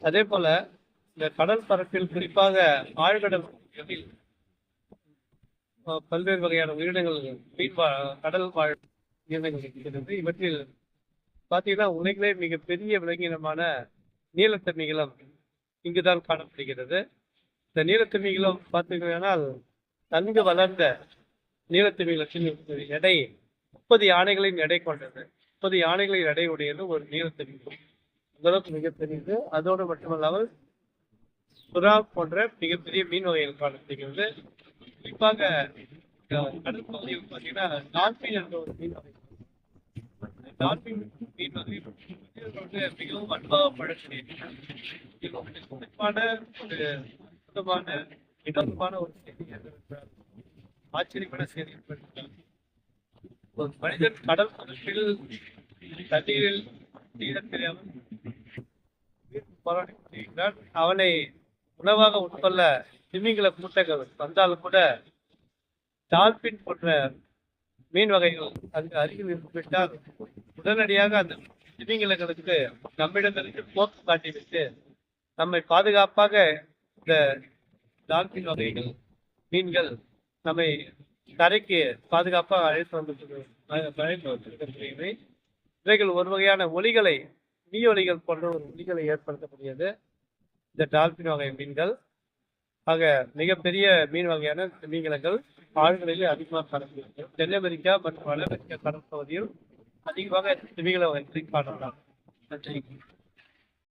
அதே போல இந்த கடல் பரப்பில் குறிப்பாக ஆழ்கடல் பகுதிகளில், பல்வேறு வகையான உயிரினங்கள் மீன் கடல் வாழ் உயிரினங்கள் இருக்கிறது இவற்றில் பார்த்தீங்கன்னா உலகிலே மிகப்பெரிய விலங்கினமான நீலத்தமிழம் இங்குதான் காணப்படுகிறது. இந்த நீலத்தமிழம் பார்த்தீங்கன்னா நன்கு வளர்ந்த நீலத்தமிழத்தின் எடை முப்பது யானைகளின் எடை கொண்டது. முப்பது யானைகளின் எடை உடையது ஒரு நீலத்தமிழம் அளவுக்கு மிகப்பெரியது. அதோடு மட்டுமல்லாமல் சுறா போன்ற மிகப்பெரிய மீன் வகைகள் காணப்படுகிறது. குறிப்பாக அஹ், கடல் பார்த்தீங்கன்னா டால்பின் என்ற ஒரு மீன் வகை. டால்பின் மீன் வகை மிகவும் அன்பாக பழக்கூடியது இது ஒரு சிறப்பான ஒரு அற்புதமான வினோதமான ஒரு செய்தி என்னவென்றால் ஆச்சரியமான செய்தி ஒரு மனிதன் கடல் பரப்பில் தண்ணீரில் நீளம் தெரியாமல் அவனை உணவாக உட்கொள்ள திமிங்கல மூட்டைகள் வந்தாலும் கூட டால்பின் போன்ற மீன் வகைகள் அங்கு அருகில் இருந்துவிட்டால் உடனடியாக அந்த திமிங்கலங்களுக்கு நம்மிடமிருந்து போக்கு காட்டிவிட்டு நம்மை பாதுகாப்பாக இந்த டால்பின் வகைகள் மீன்கள் நம்மை கரைக்கு பாதுகாப்பாக அழைத்து வந்து அழைத்து வந்திருக்கின்றவை இவைகள் ஒரு வகையான ஒலிகளை மீ ஒலிகள் போன்ற ஒரு ஒலிகளை ஏற்படுத்தக்கூடியது. இந்த டால்பின் வகை மீன்கள். ஆக மிகப்பெரிய மீன் வகையான திமிங்கலங்கள் ஆழ்களிலே அதிகமாக காணப்படுகிறது. தென் அமெரிக்கா மற்றும் வட அமெரிக்கா கடற்பகுதியில் அதிகமாக திமிங்கல வகைகளை காணலாம். நன்றி.